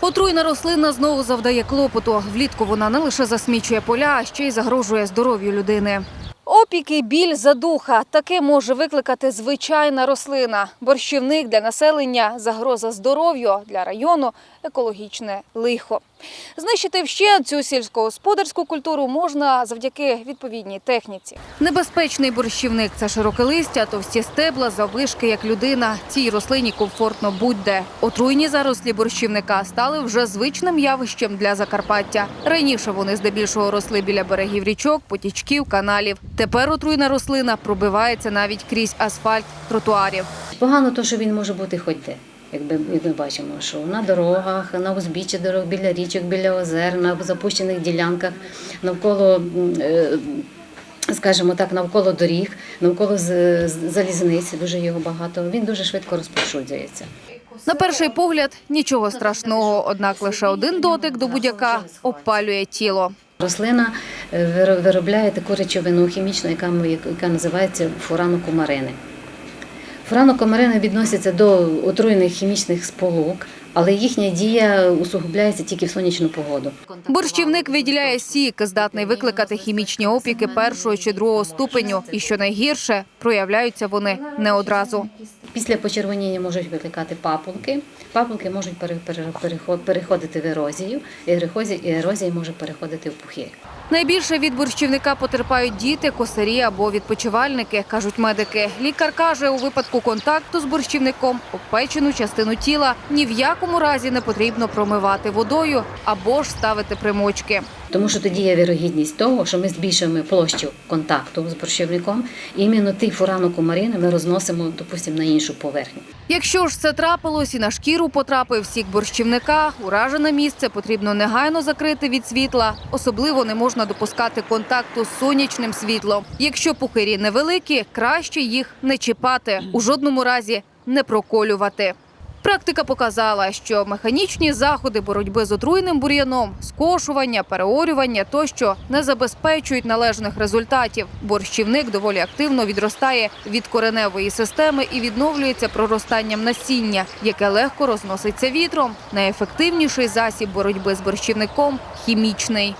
Отруйна рослина знову завдає клопоту. Влітку вона не лише засмічує поля, а ще й загрожує здоров'ю людини. Опіки, біль, задуха таке може викликати звичайна рослина. Борщівник для населення загроза здоров'ю для району екологічне лихо. Знищити вщент цю сільськогосподарську культуру можна завдяки відповідній техніці. Небезпечний борщівник це широке листя, товсті стебла, заввишки як людина. Цій рослині комфортно будь-де. Отруйні зарослі борщівника стали вже звичним явищем для Закарпаття. Раніше вони здебільшого росли біля берегів річок, потічків, каналів. Тепер отруйна рослина пробивається навіть крізь асфальт тротуарів. Погано то, що він може бути хоч де. Якби як ми бачимо, що на дорогах, на узбіччі дорог, біля річок, біля озер, на запущених ділянках, навколо, е, скажімо так, навколо доріг, навколо з- з- залізниць, дуже його багато. Він дуже швидко розповсюджується. На перший погляд нічого страшного, однак лише один дотик до будь-яка опалює тіло. Рослина е, виробляє таку речовину хімічну, яка, яка називається фуранокумарини. Фуранокумарини відносяться до отруєних хімічних сполук, але їхня дія усугубляється тільки в сонячну погоду. Борщівник виділяє сік, здатний викликати хімічні опіки першого чи другого ступеню. І що найгірше, проявляються вони не одразу. Після почервоніння можуть викликати папулки. Папулки можуть пере- пере- переходити в ерозію, і ерозія може переходити в пухи. Найбільше від борщівника потерпають діти, косарі або відпочивальники, кажуть медики. Лікар каже, у випадку контакту з борщівником обпечену частину тіла ні в якому разі не потрібно промивати водою або ж ставити примочки. Тому що тоді є вірогідність того, що ми збільшуємо площу контакту з борщівником, і іменно ті фуранокумарини ми розносимо, допустимо, на іншу поверхню. Якщо ж це трапилось і на шкіру потрапив сік борщівника, уражене місце потрібно негайно закрити від світла. Особливо не можна допускати контакту з сонячним світлом. Якщо пухирі невеликі, краще їх не чіпати, у жодному разі не проколювати. Практика показала, що механічні заходи боротьби з отруйним бур'яном, скошування, переорювання тощо не забезпечують належних результатів. Борщівник доволі активно відростає від кореневої системи і відновлюється проростанням насіння, яке легко розноситься вітром. Найефективніший засіб боротьби з борщівником хімічний.